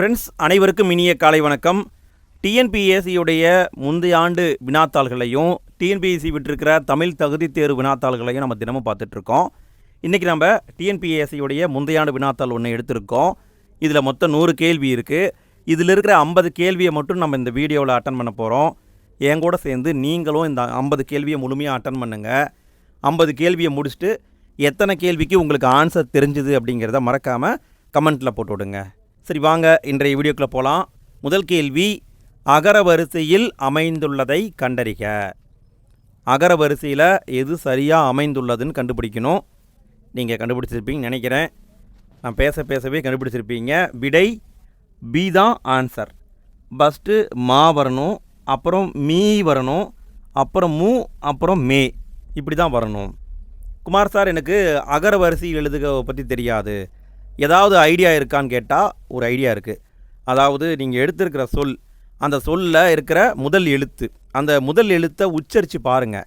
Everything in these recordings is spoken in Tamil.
ஃப்ரெண்ட்ஸ் அனைவருக்கும் இனிய காலை வணக்கம். டிஎன்பிஎஸ்சியுடைய முந்தைய ஆண்டு வினாத்தாள்களையும் டிஎன்பிஎஸ்சி விட்டிருக்கிற தமிழ் தகுதி தேர்வு வினாத்தாள்களையும் நம்ம தினமும் பார்த்துட்ருக்கோம். இன்றைக்கி நம்ம டிஎன்பிஎஸ்சியுடைய முந்தைய ஆண்டு வினாத்தாள் ஒன்று எடுத்திருக்கோம். இதில் மொத்தம் நூறு கேள்வி இருக்குது இதில் இருக்கிற ஐம்பது கேள்வியை மட்டும் நம்ம இந்த வீடியோவில் அட்டன் பண்ண போகிறோம் என் கூட சேர்ந்து நீங்களும் இந்த ஐம்பது கேள்வியை முழுமையாக அட்டன் பண்ணுங்கள் ஐம்பது கேள்வியை முடிச்சுட்டு எத்தனை கேள்விக்கு உங்களுக்கு ஆன்சர் தெரிஞ்சுது அப்படிங்கிறத மறக்காமல் கமெண்ட்டில் போட்டு விடுங்க. சரி வாங்க இன்றைய வீடியோக்குள்ளே போகலாம் முதல் கேள்வி அகர வரிசையில் அமைந்துள்ளதை கண்டறிக. அகர வரிசையில் எது சரியாக அமைந்துள்ளதுன்னு கண்டுபிடிக்கணும். நீங்கள் கண்டுபிடிச்சிருப்பீங்கன்னு நினைக்கிறேன். நான் பேச பேசவே கண்டுபிடிச்சிருப்பீங்க. விடை பி தான் ஆன்சர் ஃபஸ்ட்டு மா வரணும் அப்புறம் மீ வரணும் அப்புறம் மூ அப்புறம் மே. இப்படி தான் வரணும். குமார் சார் எனக்கு அகர வரிசையில் எழுதுக பற்றி தெரியாது. ஏதாவது ஐடியா இருக்கான்னு கேட்டால் ஒரு ஐடியா இருக்குது அதாவது நீங்கள் எடுத்திருக்கிற சொல் அந்த சொல்லில் இருக்கிற முதல் எழுத்து அந்த முதல் எழுத்தை உச்சரித்து பாருங்கள்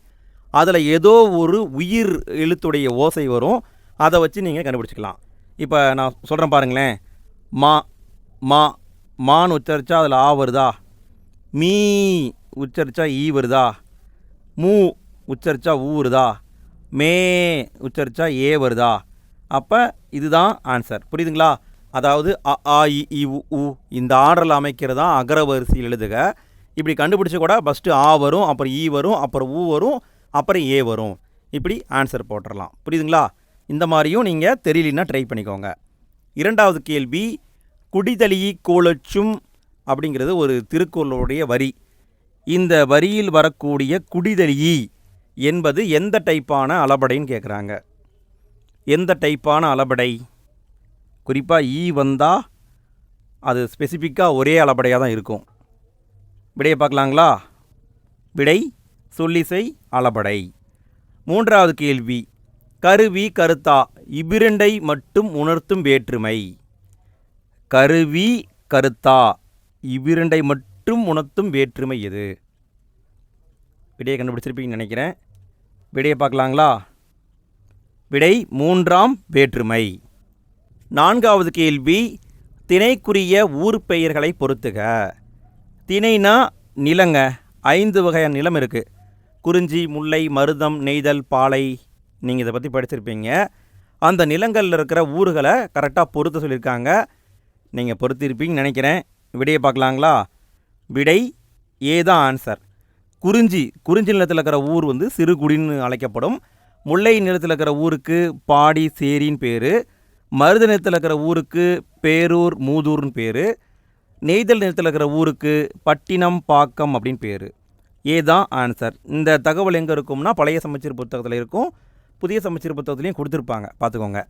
அதில் ஏதோ ஒரு உயிர் எழுத்துடைய ஓசை வரும். அதை வச்சு நீங்கள் கண்டுபிடிச்சிக்கலாம். இப்போ நான் சொல்கிறேன் பாருங்களேன். மா மா மான்னு உச்சரித்தா அதில் ஆ வருதா? மீ உச்சரித்தா ஈ வருதா? மூ உச்சரித்தா ஊ வருதா? மே உச்சரித்தா ஏ வருதா? அப்போ இதுதான் ஆன்சர் புரியுதுங்களா? அதாவது அ ஆ இ உ உ இந்த ஆர்டரில் அமைக்கிறது தான் அகர வரிசையில் எழுதுக. இப்படி கண்டுபிடிச்ச கூட ஃபஸ்ட்டு ஆ வரும் அப்புறம் ஈ வரும் அப்புறம் ஊ வரும் அப்புறம் ஏ வரும். இப்படி ஆன்சர் போட்டுடலாம் புரியுதுங்களா? இந்த மாதிரியும் நீங்கள் தெரியலன்னா ட்ரை பண்ணிக்கோங்க. இரண்டாவது கேள்வி குடிதளியி கோலச்சும் அப்படிங்கிறது ஒரு திருக்குறளுடைய வரி. இந்த வரியில் வரக்கூடிய குடிதளியி என்பது எந்த டைப்பான அளபடைன்னு கேட்குறாங்க எந்த டைப்பான அளபடை? குறிப்பாக ஈ e வந்தால் அது ஸ்பெசிஃபிக்காக ஒரே அளபடையாக தான் இருக்கும். விடையை பார்க்கலாங்களா? விடை சொல்லிசை அளபடை. மூன்றாவது கேள்வி. கருவி கருத்தா இவ்விரண்டை மட்டும் உணர்த்தும் வேற்றுமை. கருவி கருத்தா இவ்விரண்டை மட்டும் உணர்த்தும் வேற்றுமை எது? விடையை கண்டுபிடிச்சிருப்பீங்கன்னு நினைக்கிறேன். விடையை பார்க்கலாங்களா? விடை மூன்றாம் வேற்றுமை. நான்காவது கேள்வி திணைக்குரிய ஊர் பெயர்களை பொறுத்துக. திணைனா நிலங்க ஐந்து வகையான நிலம் இருக்குது குறிஞ்சி முல்லை மருதம் நெய்தல் பாலை நீங்கள் இதை பற்றி படிச்சிருப்பீங்க. அந்த நிலங்களில் இருக்கிற ஊர்களை கரெக்டாக பொறுத்த சொல்லியிருக்காங்க. நீங்கள் பொறுத்திருப்பீங்கன்னு நினைக்கிறேன். விடையை பார்க்கலாங்களா? விடை ஏதான் ஆன்சர் குறிஞ்சி குறிஞ்சி நிலத்தில் இருக்கிற ஊர் வந்து சிறுகுடின்னு அழைக்கப்படும். முல்லை நிலத்தில் இருக்கிற ஊருக்கு பாடி சேரின்னு பேர் மருத நிலத்தில் இருக்கிற ஊருக்கு பேரூர் மூதூர்னு பேர் நெய்தல் நிலத்தில் இருக்கிற ஊருக்கு பட்டினம் பாக்கம் அப்படின்னு பேர். ஏதான் ஆன்சர் இந்த தகவல் எங்கே இருக்கும்னா பழைய சமச்சீர் புத்தகத்தில் இருக்கும். புதிய சமச்சீர் புத்தகத்துலேயும் கொடுத்துருப்பாங்க. பார்த்துக்கோங்க.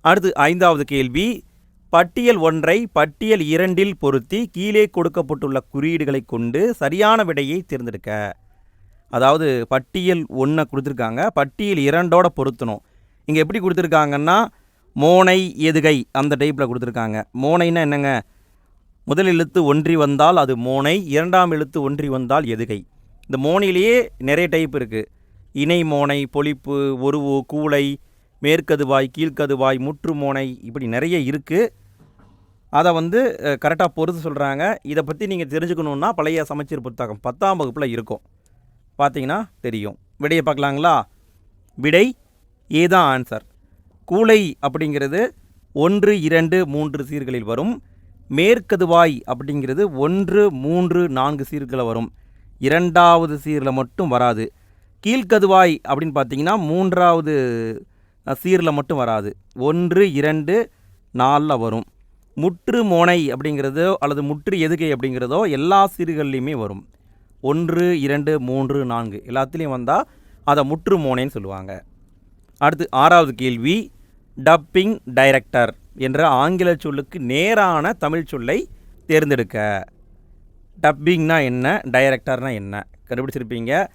அடுத்து ஐந்தாவது கேள்வி. பட்டியல் ஒன்றை பட்டியல் இரண்டில் பொருத்தி கீழே கொடுக்கப்பட்டுள்ள குறியீடுகளை கொண்டு சரியான விடையை தேர்ந்தெடுக்க. அதாவது பட்டியல் ஒன்றை கொடுத்துருக்காங்க. பட்டியல் இரண்டோட பொருத்தணும். இங்கே எப்படி கொடுத்துருக்காங்கன்னா மோனை எதுகை அந்த டைப்பில் கொடுத்துருக்காங்க. மோனைன்னா என்னங்க? முதல் எழுத்து ஒன்றி வந்தால் அது மோனை இரண்டாம் எழுத்து ஒன்றி வந்தால் எதுகை. இந்த மோனையிலேயே நிறைய டைப் இருக்குது இணை மோனை பொழிப்பு ஒருவு கூளை மேற்கதுவாய் கீழ்க்கதுவாய் முற்று மோனை இப்படி நிறைய இருக்குது அதை வந்து கரெக்டாக பொறுத்து சொல்கிறாங்க இதை பற்றி நீங்கள் தெரிஞ்சுக்கணுன்னா பழைய சமைச்சீர் புத்தகம் பத்தாம் வகுப்பில் இருக்கும். பார்த்தீங்கன்னா தெரியும். விடையை பார்க்கலாங்களா? விடை ஏதான் ஆன்சர் கூளை அப்படிங்கிறது ஒன்று இரண்டு மூன்று சீர்களில் வரும். மேற்கதுவாய் அப்படிங்கிறது ஒன்று மூன்று நான்கு சீர்களில் வரும். இரண்டாவது சீரில் மட்டும் வராது. கீழ்கதுவாய் அப்படின்னு பார்த்தீங்கன்னா மூன்றாவது சீரில் மட்டும் வராது. ஒன்று இரண்டு நாலில் வரும். முற்று மோனை அப்படிங்கிறதோ அல்லது முற்று எதுகை அப்படிங்கிறதோ எல்லா சீர்கள்லேயுமே வரும். ஒன்று இரண்டு மூன்று நான்கு எல்லாத்துலேயும் வந்தால் அதை முற்றுமோனேன்னு சொல்லுவாங்க. அடுத்து ஆறாவது கேள்வி டப்பிங் டைரக்டர் என்ற ஆங்கில சொல்லுக்கு நேரான தமிழ் சொல்லை தேர்ந்தெடுக்க. டப்பிங்னா என்ன டைரக்டர்னா என்ன? கண்டுபிடிச்சிருப்பீங்க.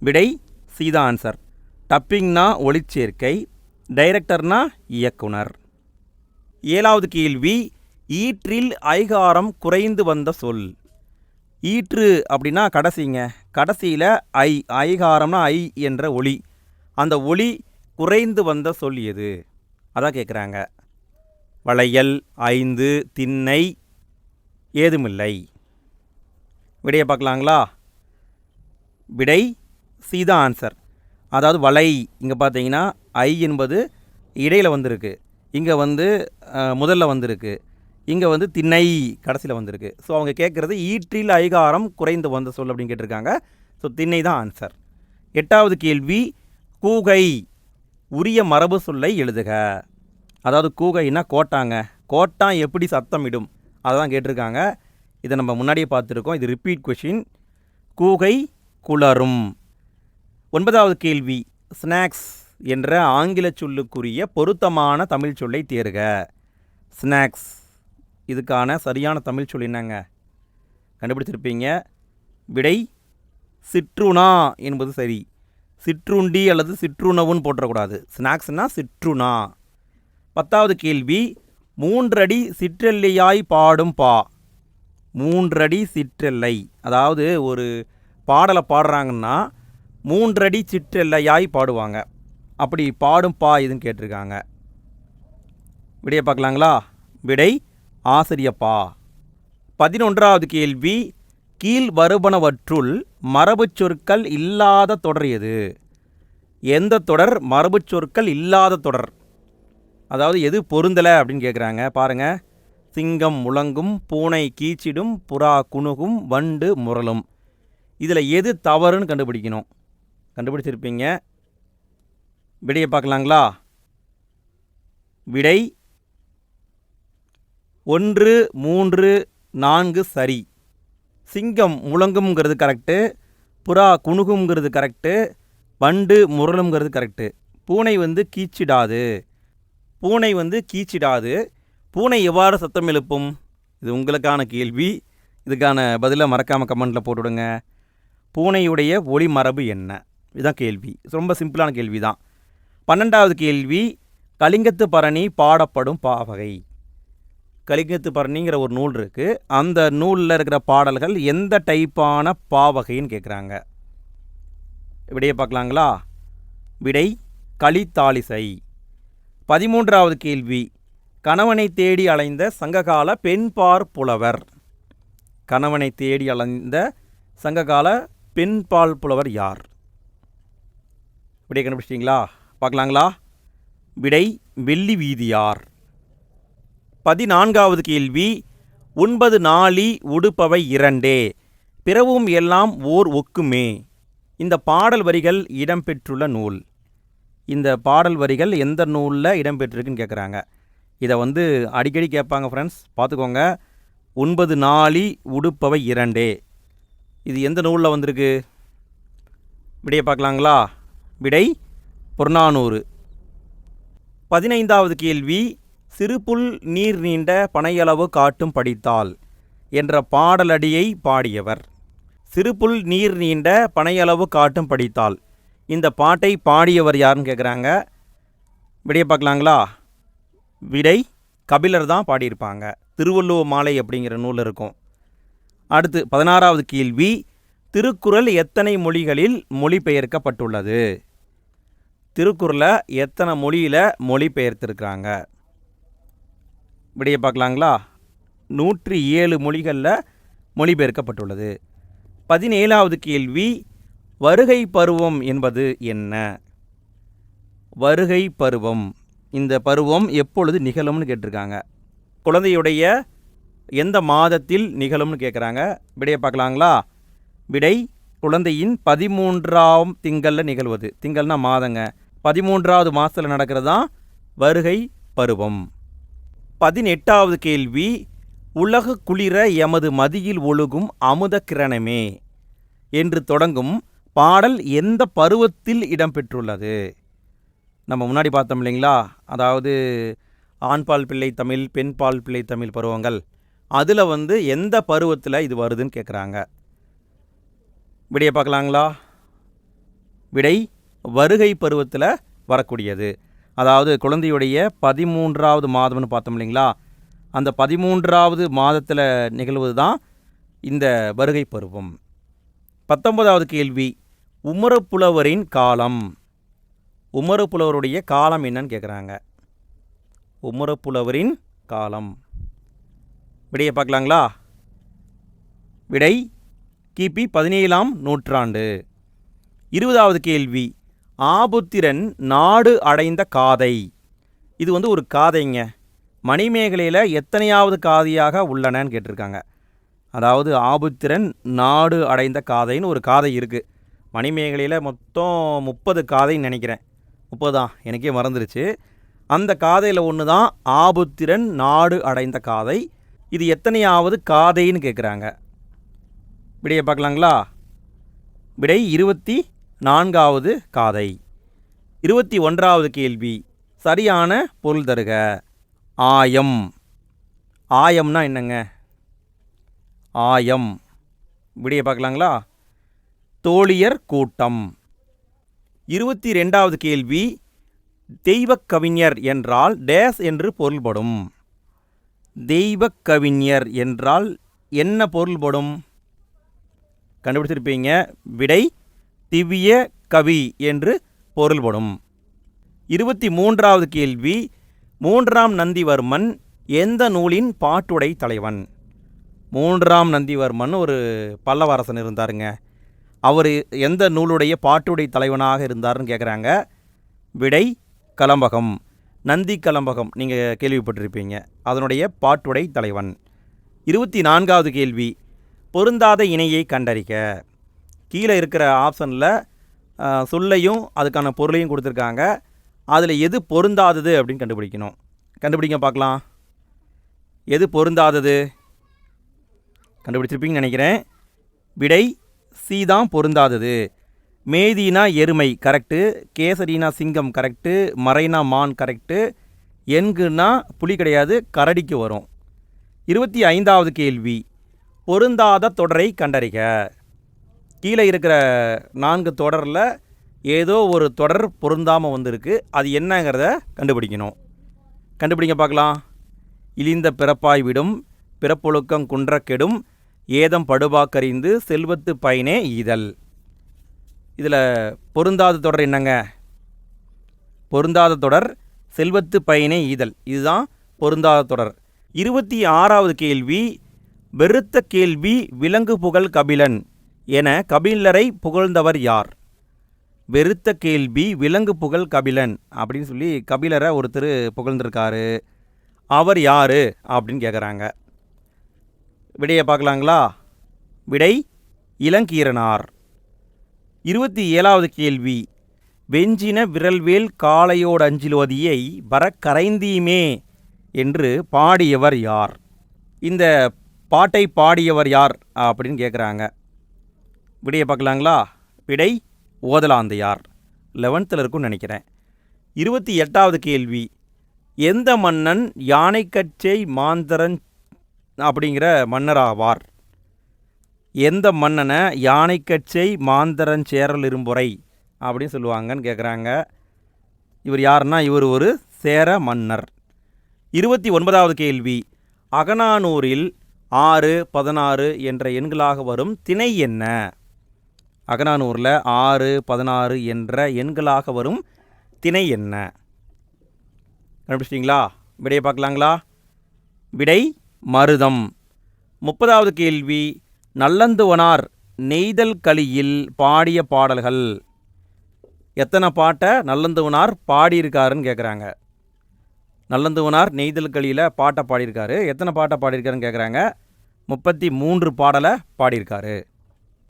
விடை சீதா ஆன்சர் டப்பிங்னா ஒளிச்சேர்க்கை டைரக்டர்னா இயக்குனர். ஏழாவது கேள்வி ஈற்றில் ஐகாரம் குறைந்து வந்த சொல். ஈற்று அப்படின்னா கடைசிங்க. கடைசியில் ஐ ஐகாரம்னா ஐ என்ற ஒளி. அந்த ஒளி குறைந்து வந்த சொல் எது? அதான் கேட்குறாங்க வளையல் ஐந்து திண்ணை ஏதுமில்லை. விடையை பார்க்கலாங்களா? விடை சீதா ஆன்சர். அதாவது வலை இங்கே பார்த்தீங்கன்னா ஐ என்பது இடையில் வந்திருக்கு. இங்கே வந்து முதல்ல வந்திருக்கு. இங்கே வந்து திண்ணை கடைசியில் வந்திருக்கு. ஸோ அவங்க கேட்குறது ஈற்றில் ஐகாரம் குறைந்து வந்த சொல் அப்படின்னு கேட்டிருக்காங்க. ஸோ திண்ணை தான் ஆன்சர் எட்டாவது கேள்வி கூகை உரிய மரபு சொல்லை எழுதுக. அதாவது கூகைன்னா கோட்டாங்க. கோட்டான் எப்படி சத்தமிடும்? அதை தான் கேட்டிருக்காங்க. இதை நம்ம முன்னாடியே பார்த்துருக்கோம். இது ரிப்பீட் கொஷின் கூகை குளரும் ஒன்பதாவது கேள்வி ஸ்நாக்ஸ் என்ற ஆங்கில சொல்லுக்குரிய பொருத்தமான தமிழ் சொல்லை தேர்க. ஸ்நாக்ஸ் இதுக்கான சரியான தமிழ் சொல் என்னங்க? கண்டுபிடிச்சிருப்பீங்க. விடை சிற்றுணா என்பது சரி. சிற்றுண்டி அல்லது சிற்றுணவுன்னு போட்டுறக்கூடாது ஸ்நாக்ஸ்னால் சிற்றுணா. பத்தாவது கேள்வி மூன்றடி சிற்றெல்லையாய் பாடும் பா. மூன்றடி சிற்றெல்லை. அதாவது ஒரு பாடலை பாடுறாங்கன்னா மூன்றடி சிற்றெல்லையாய் பாடுவாங்க. அப்படி பாடும் பா இதுன்னு கேட்டிருக்காங்க. விடையை பார்க்கலாங்களா? விடை ஆசிரியப்பா. பதினொன்றாவது கேள்வி கீழ் வருபனவற்றுள் மரபுச் சொற்கள் இல்லாத தொடர் எது? எந்த தொடர் மரபுச் சொற்கள் இல்லாத தொடர்? அதாவது எது பொருந்தலை அப்படின்னு கேட்குறாங்க பாருங்கள் சிங்கம் முழங்கும் பூனை கீச்சிடும் புறா குணுகும் வண்டு முரளும். இதில் எது தவறுன்னு கண்டுபிடிக்கணும். கண்டுபிடிச்சிருப்பீங்க. விடையை பார்க்கலாங்களா? விடை ஒன்று மூன்று நான்கு சரி. சிங்கம் முழங்கும்ங்கிறது கரெக்டு புறா குணுகுங்கிறது கரெக்டு வண்டு முரளுங்கிறது கரெக்டு பூனை வந்து கீச்சிடாது. பூனை வந்து கீச்சிடாது. பூனை எவ்வாறு சத்தம் எழுப்பும்? இது உங்களுக்கான கேள்வி. இதுக்கான பதிலை மறக்காமல் கமெண்ட்டில் போட்டுவிடுங்க பூனையுடைய ஒளி மரபு என்ன? இதுதான் கேள்வி. ரொம்ப சிம்பிளான கேள்வி தான் பன்னெண்டாவது கேள்வி கலிங்கத்து பரணி பாடப்படும் பாவகை. கலிங்கத்து பரணிங்கிற ஒரு நூல் இருக்குது அந்த நூலில் இருக்கிற பாடல்கள் எந்த டைப்பான பாவகைன்னு கேட்குறாங்க விடையை பார்க்கலாங்களா? விடை களித்தாளிசை பதிமூன்றாவது கேள்வி. கணவனை தேடி அலைந்த சங்ககால பெண்பார் புலவர். கணவனை தேடி அலைந்த சங்ககால பெண்பால் புலவர் யார்? விடை கண்டுபிடிச்சிட்டிங்களா? பார்க்கலாங்களா? விடை வெள்ளி வீதியார். பதினான்காவது கேள்வி ஒன்பது நாளி உடுப்பவை இரண்டே பிறவும் எல்லாம் ஓர் ஒக்குமே? இந்த பாடல் வரிகள் இடம்பெற்றுள்ள நூல். இந்த பாடல் வரிகள் எந்த நூலில் இடம்பெற்றிருக்குன்னு கேட்குறாங்க இதை வந்து அடிக்கடி கேட்பாங்க ஃப்ரெண்ட்ஸ் பார்த்துக்கோங்க ஒன்பது நாளி உடுப்பவை இரண்டே. இது எந்த நூலில் வந்திருக்கு? விடையை பார்க்கலாங்களா? விடை புறநானூறு. பதினைந்தாவது கேள்வி சிறுபுல் நீர் நீண்ட பனையளவு காட்டும் படித்தால் என்ற பாடலடியை பாடியவர். சிறுபுல் நீர் நீண்ட பனையளவு காட்டும் படித்தால் இந்த பாட்டை பாடியவர் யாருன்னு கேட்குறாங்க விடையை பார்க்கலாங்களா? விடை கபிலர் தான் பாடியிருப்பாங்க. திருவள்ளுவ மாலை அப்படிங்கிற நூல் இருக்கும். அடுத்து பதினாறாவது கேள்வி திருக்குறள் எத்தனை மொழிகளில் மொழிபெயர்க்கப்பட்டுள்ளது? திருக்குறளை எத்தனை மொழியில் மொழிபெயர்த்திருக்கிறாங்க? விடையை பார்க்கலாங்களா? நூற்றி ஏழு மொழிகளில் மொழிபெயர்க்கப்பட்டுள்ளது. பதினேழாவது கேள்வி வருகை பருவம் என்பது என்ன? வருகை பருவம். இந்த பருவம் எப்பொழுது நிகழும்னு கேட்டிருக்காங்க. குழந்தையுடைய எந்த மாதத்தில் நிகழும்னு கேட்குறாங்க. விடையை பார்க்கலாங்களா? விடை குழந்தையின் பதிமூன்றாம் திங்களில் நிகழ்வது. திங்கள்னா மாதங்க. பதிமூன்றாவது மாதத்தில் நடக்கிறது தான் வருகை பருவம். பதினெட்டாவது கேள்வி உலக குளிர எமது மதியில் ஒழுகும் அமுத கிரணமே என்று தொடங்கும் பாடல் எந்த பருவத்தில் இடம்பெற்றுள்ளது? நம்ம முன்னாடி பார்த்தோம் இல்லைங்களா? அதாவது ஆண்பால் பிள்ளை தமிழ் பெண்பால் பிள்ளை தமிழ் பருவங்கள். அதில் வந்து எந்த பருவத்தில் இது வருதுன்னு கேட்குறாங்க விடையை பார்க்கலாங்களா? விடை வருகை பருவத்தில் வரக்கூடியது. அதாவது குழந்தையுடைய பதிமூன்றாவது மாதம்னு பார்த்தோம் இல்லைங்களா? அந்த பதிமூன்றாவது மாதத்தில் நிகழ்வது தான் இந்த வருகை பருவம். பத்தொன்பதாவது கேள்வி உமரப்புலவரின் காலம். உமரப்புலவருடைய காலம் என்னன்னு கேட்குறாங்க உமரப்புலவரின் காலம். விடையை பார்க்கலாங்களா? விடை கிபி பதினேழாம் நூற்றாண்டு. இருபதாவது கேள்வி ஆபுத்திரன் நாடு அடைந்த காதை. இது வந்து ஒரு காதைங்க. மணிமேகலையில் எத்தனையாவது காதையாக உள்ளனன்னு கேட்டிருக்காங்க. அதாவது ஆபுத்திரன் நாடு அடைந்த காதைன்னு ஒரு காதை இருக்குது மணிமேகலையில் மொத்தம் முப்பது காதைன்னு நினைக்கிறேன். முப்பது தான். எனக்கே மறந்துருச்சு. அந்த காதையில் ஒன்று தான் ஆபுத்திரன் நாடு அடைந்த காதை. இது எத்தனையாவது காதைன்னு கேட்குறாங்க விடையை பார்க்கலாங்களா? விடை இருபத்தி நான்காவது காதை. இருபத்தி ஒன்றாவது கேள்வி. சரியான பொருள் தருக. ஆயம். ஆயம்னா என்னங்க? ஆயம். விடையை பார்க்கலாங்களா? தோழியர் கூட்டம். இருபத்தி ரெண்டாவது கேள்வி. தெய்வக் கவிஞர் என்றால் டேஸ் என்று பொருள்படும். தெய்வக் கவிஞர் என்றால் என்ன பொருள்படும்? கண்டுபிடிச்சிருப்பீங்க. விடை திவ்ய கவி என்று பொருள்படும். இருபத்தி மூன்றாவது கேள்வி மூன்றாம் நந்திவர்மன் எந்த நூலின் பாட்டுடை தலைவன்? மூன்றாம் நந்திவர்மன் ஒரு பல்லவரசன் இருந்தாருங்க. அவர் எந்த நூலுடைய பாட்டுடை தலைவனாக இருந்தாருன்னு கேட்குறாங்க விடை கலம்பகம். நந்தி கலம்பகம் நீங்கள் கேள்விப்பட்டிருப்பீங்க. அதனுடைய பாட்டுடை தலைவன். இருபத்தி நான்காவது கேள்வி பொருந்தாத இணையை கண்டறிக. கீழே இருக்கிற ஆப்ஷனில் சொல்லையும் அதுக்கான பொருளையும் கொடுத்துருக்காங்க. அதில் எது பொருந்தாதது அப்படின்னு கண்டுபிடிக்கணும். கண்டுபிடிங்க பார்க்கலாம். எது பொருந்தாதது? கண்டுபிடிச்சிருப்பீங்கன்னு நினைக்கிறேன். விடை சி தான் பொருந்தாதது. மேதினா எருமை கரெக்டு கேசரினா சிங்கம் கரெக்டு மறைனா மான் கரெக்டு என்குனா புலி கிடையாது கரடிக்கு வரும். இருபத்தி ஐந்தாவது கேள்வி. பொருந்தாத தொடரை கண்டறிக. கீழே இருக்கிற நான்கு தொடரில் ஏதோ ஒரு தொடர் பொருந்தாமல் வந்திருக்கு. அது என்னங்கிறத கண்டுபிடிக்கணும். கண்டுபிடிங்க பார்க்கலாம். இழிந்த பிறப்பாய் விடும் பிறப்பொழுக்கம் குன்றக்கெடும் ஏதம் படுபாக்கறிந்து செல்வத்து பயனே ஈதல். இதில் பொருந்தாத தொடர் என்னங்க? பொருந்தாத தொடர் செல்வத்து பயனே ஈதல். இதுதான் பொருந்தாத தொடர். இருபத்தி ஆறாவது கேள்வி வெறுத்த கேள்வி விலங்கு புகழ் கபிலன். என கபிலரை புகழ்ந்தவர் யார்? வெறுத்த கேள்வி விலங்கு புகழ் கபிலன் அப்படின்னு சொல்லி கபிலரை ஒருத்தர் புகழ்ந்திருக்காரு. அவர் யாரு? அப்படின்னு கேட்குறாங்க விடையை பார்க்கலாங்களா? விடை இளங்கீரனார். இருபத்தி ஏழாவது கேள்வி. வெஞ்சின விரல்வேல் காளையோடு அஞ்சிலோதியை வரக்கரைந்தீமே என்று பாடியவர் யார்? இந்த பாட்டை பாடியவர் யார்? அப்படின்னு கேட்குறாங்க விடையை பார்க்கலாங்களா? விடை ஓதலாந்தையார். லெவன்த்தில் இருக்கும்னு நினைக்கிறேன். இருபத்தி எட்டாவது கேள்வி எந்த மன்னன் யானைக்கச்சை மாந்தரன் அப்படிங்கிற மன்னராவார்? எந்த மன்னனை யானைக்கச்சை மாந்தரன் சேரல் இரும்புரை அப்படின்னு சொல்லுவாங்கன்னு கேட்குறாங்க இவர் யாருன்னா? இவர் ஒரு சேர மன்னர். இருபத்தி ஒன்பதாவது கேள்வி அகனானூரில் ஆறு பதினாறு என்ற எண்களாக வரும் திணை என்ன? அகனானூரில் ஆறு பதினாறு என்ற எண்களாக வரும் திணை என்ன? கண்டுபிடிச்சிட்டிங்களா? விடையை பார்க்கலாங்களா? விடை மருதம். முப்பதாவது கேள்வி நல்லந்துவனார் நெய்தல் களியில் பாடிய பாடல்கள். எத்தனை பாட்டை நல்லந்துவனார் பாடியிருக்காருன்னு கேட்குறாங்க நல்லந்துவனார் நெய்தல் களியில் பாட்டை பாடியிருக்காரு. எத்தனை பாட்டை பாடியிருக்காருன்னு கேட்குறாங்க முப்பத்தி மூன்று பாடலை பாடியிருக்காரு.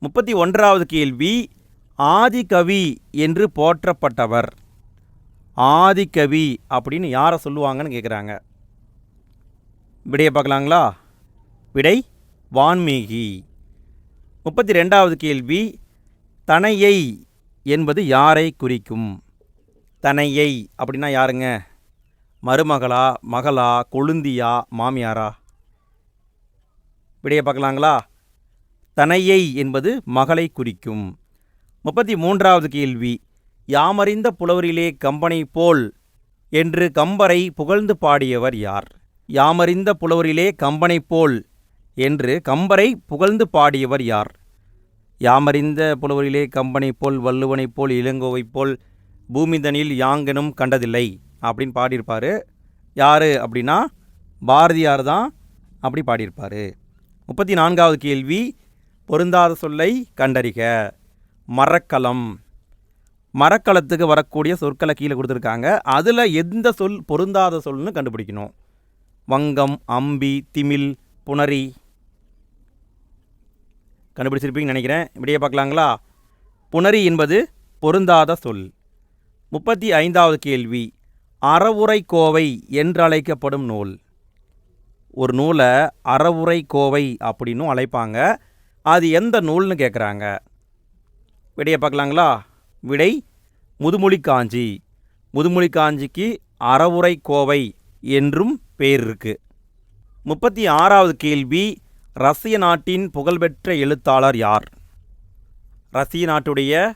முப்பத்தி ஒன்றாவது கேள்வி ஆதிகவி என்று போற்றப்பட்டவர். ஆதிகவி அப்படின்னு யாரை சொல்லுவாங்கன்னு கேட்குறாங்க விடையை பார்க்கலாங்களா? விடை வான்மீகி முப்பத்தி ரெண்டாவது கேள்வி தனையை என்பது யாரை குறிக்கும்? தனையை அப்படின்னா யாருங்க? மருமகளா மகளா கொழுந்தியா மாமியாரா? விடையை பார்க்கலாங்களா? தனையை என்பது மகளை குறிக்கும். முப்பத்தி மூன்றாவது கேள்வி யாமறிந்த புலவரிலே கம்பனை போல் என்று கம்பரை புகழ்ந்து பாடியவர் யார்? யாமறிந்த புலவரிலே கம்பனை போல் என்று கம்பரை புகழ்ந்து பாடியவர் யார்? யாமறிந்த புலவரிலே கம்பனை போல் வள்ளுவனைப் போல் இளங்கோவைப் போல் பூமிதனில் யாங்கனும் கண்டதில்லை அப்படின்னு பாடியிருப்பார். யார் அப்படின்னா பாரதியார் தான் அப்படி பாடியிருப்பார். முப்பத்தி நான்காவது கேள்வி பொருந்தாத சொல்லை கண்டறிக. மரக்கலம் மரக்கலத்துக்கு வரக்கூடிய சொற்களை கீழே கொடுத்துருக்காங்க. அதில் எந்த சொல் பொருந்தாத சொல்னு கண்டுபிடிக்கணும். வங்கம் அம்பி திமில் புணரி. கண்டுபிடிச்சிருப்பீங்கன்னு நினைக்கிறேன். இப்படியே பார்க்கலாங்களா? புணரி என்பது பொருந்தாத சொல். முப்பத்தி ஐந்தாவது கேள்வி. அறவுரை கோவை என்றழைக்கப்படும் நூல். ஒரு நூலை அறவுரை கோவை அப்படின்னும் அழைப்பாங்க. அது எந்த நூல்னு கேட்குறாங்க விடையை பார்க்கலாங்களா? விடை முதுமொழி காஞ்சி. முதுமொழி காஞ்சிக்கு அறவுரை கோவை என்றும் பேர் இருக்கு. முப்பத்தி ஆறாவது கேள்வி ரஷ்ய நாட்டின் புகழ்பெற்ற எழுத்தாளர் யார்? ரஷ்ய நாட்டுடைய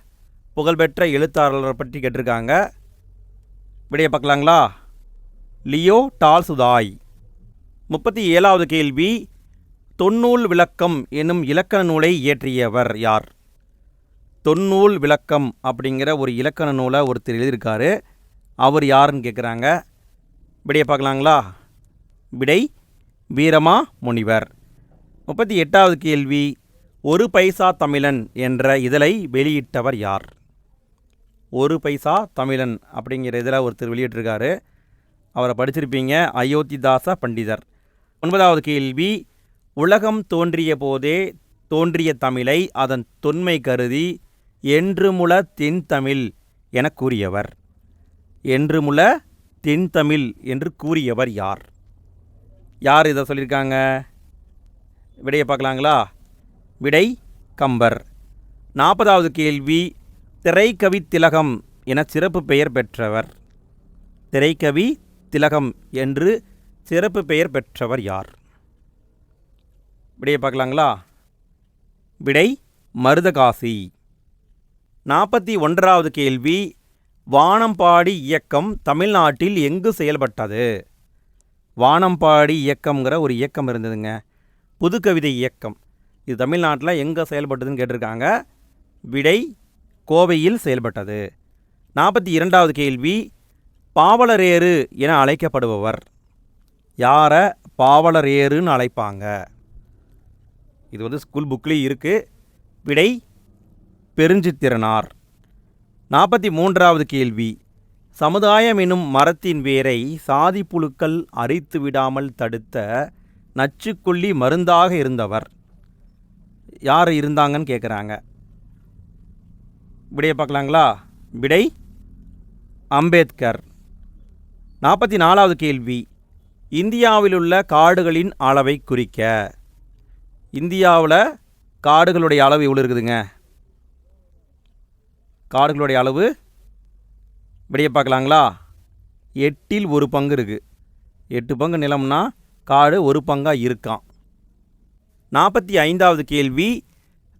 புகழ்பெற்ற எழுத்தாளரை பற்றி கேட்டிருக்காங்க. விடையை பார்க்கலாங்களா? Leo Tolstoy. முப்பத்தி ஏழாவது கேள்வி தொன்னூல் விளக்கம் என்னும் இலக்கண நூலை இயற்றியவர் யார்? தொன்னூல் விளக்கம் அப்படிங்கிற ஒரு இலக்கண நூலை ஒருத்தர் எழுதியிருக்காரு. அவர் யாருன்னு கேட்குறாங்க. விடையை பார்க்கலாங்களா? விடை வீரமா முனிவர். முப்பத்தி எட்டாவது கேள்வி ஒரு பைசா தமிழன் என்ற இதழை வெளியிட்டவர் யார்? ஒரு பைசா தமிழன் அப்படிங்கிற இதில் ஒருத்தர் வெளியிட்டிருக்காரு. அவரை படிச்சிருப்பீங்க அயோத்திதாச பண்டிதர். ஒன்பதாவது கேள்வி உலகம் தோன்றிய போதே தோன்றிய தமிழை அதன் தொன்மை கருதி என்றுமுல தென்தமிழ் என கூறியவர். என்றுமுல தென்தமிழ் என்று கூறியவர் யார்? யார் இதை சொல்லியிருக்காங்க? விடையை பார்க்கலாங்களா? விடை கம்பர். நாற்பதாவது கேள்வி திரைக்கவி திலகம் என சிறப்பு பெயர் பெற்றவர். திரைக்கவி திலகம் என்று சிறப்பு பெயர் பெற்றவர் யார்? விடையை பார்க்கலாங்களா? விடை மருதகாசி. நாற்பத்தி ஒன்றாவது கேள்வி வானம்பாடி இயக்கம் தமிழ்நாட்டில் எங்கு செயல்பட்டது? வானம்பாடி இயக்கம்ங்கிற ஒரு இயக்கம் இருந்ததுங்க. புதுக்கவிதை இயக்கம். இது தமிழ்நாட்டில் எங்கே செயல்பட்டதுன்னு கேட்டிருக்காங்க. விடை கோவையில் செயல்பட்டது. நாற்பத்தி இரண்டாவது கேள்வி பாவலரேறு என அழைக்கப்படுபவர். யாரை பாவலரேறுன்னு அழைப்பாங்க? இது வந்து ஸ்கூல் புக்லேயும் இருக்குது விடை பெருஞ்சித்திரனார். நாற்பத்தி மூன்றாவது கேள்வி. சமுதாயம் எனும் மரத்தின் வேரை சாதி புழுக்கள் அரித்து விடாமல் தடுத்த நச்சுக்கொல்லி மருந்தாக இருந்தவர். யார் இருந்தாங்கன்னு கேட்குறாங்க விடையை பார்க்கலாங்களா? விடை அம்பேத்கர். நாற்பத்தி நாலாவது கேள்வி. இந்தியாவிலுள்ள காடுகளின் அளவை குறிக்க. இந்தியாவில் காடுகளுடைய அளவு எவ்வளோ இருக்குதுங்க? காடுகளுடைய அளவு விடைய பார்க்கலாங்களா? எட்டில் ஒரு பங்கு இருக்குது எட்டு பங்கு நிலம்னா காடு ஒரு பங்காக இருக்கான் நாற்பத்தி ஐந்தாவது கேள்வி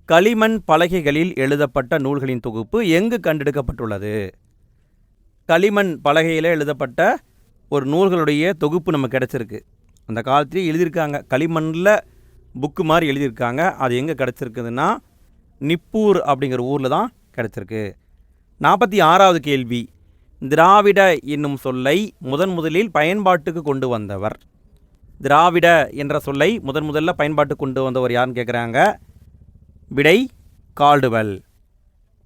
களிமண் பலகைகளில் எழுதப்பட்ட நூல்களின் தொகுப்பு எங்கு கண்டெடுக்கப்பட்டுள்ளது? களிமண் பலகையில் எழுதப்பட்ட ஒரு நூல்களுடைய தொகுப்பு நமக்கு கிடச்சிருக்கு. அந்த காலத்திலே எழுதியிருக்காங்க. களிமண்ணில் புக்கு மாதிரி எழுதியிருக்காங்க. அது எங்கே கிடச்சிருக்குதுன்னா நிப்பூர் அப்படிங்கிற ஊரில் தான் கிடச்சிருக்கு. நாற்பத்தி ஆறாவது கேள்வி. திராவிட என்னும் சொல்லை முதன் முதலில் பயன்பாட்டுக்கு கொண்டு வந்தவர். திராவிட என்ற சொல்லை முதன் முதல்ல பயன்பாட்டுக்கு கொண்டு வந்தவர் யாருன்னு கேட்குறாங்க விடை கால்டுவல்.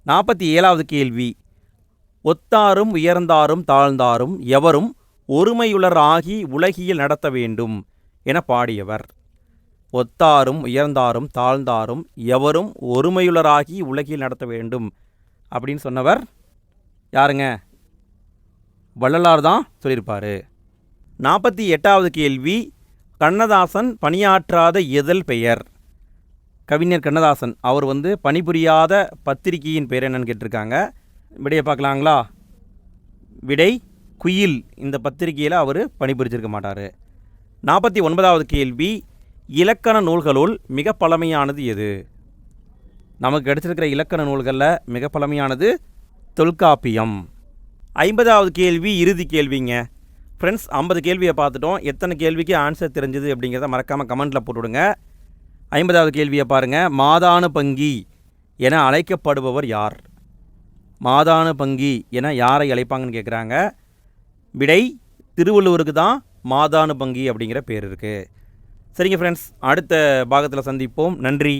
நாற்பத்தி ஏழாவது கேள்வி. ஒத்தாரும் உயர்ந்தாரும் தாழ்ந்தாரும் எவரும் ஒருமையுளராகி உலகியல் நடத்த வேண்டும் என பாடியவர். ஒத்தாரும் உயர்ந்தாரும் தாழ்ந்தாரும் எவரும் ஒருமையுளராகி உலகில் நடத்த வேண்டும். அப்படின்னு சொன்னவர் யாருங்க? வள்ளலார் தான் சொல்லியிருப்பார். நாற்பத்தி எட்டாவது கேள்வி கண்ணதாசன் பணியாற்றாத இதழ் பெயர்? கவிஞர் கண்ணதாசன் அவர் வந்து பணிபுரியாத பத்திரிகையின் பெயர் என்னன்னு கேட்டிருக்காங்க. விடையை பார்க்கலாங்களா? விடை குயில். இந்த பத்திரிகையில் அவர் பணிபுரிச்சிருக்க மாட்டார். நாற்பத்தி ஒன்பதாவது கேள்வி இலக்கண நூல்களுள் மிக பழமையானது எது? நமக்கு கிடைச்சிருக்கிற இலக்கண நூல்களில் மிக பழமையானது தொல்காப்பியம். ஐம்பதாவது கேள்வி இறுதி கேள்விங்க. ஃப்ரெண்ட்ஸ் ஐம்பது கேள்வியை பார்த்துட்டோம். எத்தனை கேள்விக்கு ஆன்சர் தெரிஞ்சது அப்படிங்கிறத மறக்காமல் கமெண்ட்டில் போட்டுவிடுங்க. ஐம்பதாவது கேள்வியை பாருங்கள் மாதானு பங்கி என அழைக்கப்படுபவர் யார்? மாதானு பங்கி என யாரை அழைப்பாங்கன்னு கேட்குறாங்க விடை திருவள்ளுவருக்கு தான் மாதானு பங்கி அப்படிங்கிற பேர் இருக்குது சரிங்க ஃப்ரெண்ட்ஸ் அடுத்த பாகத்தில் சந்திப்போம். நன்றி.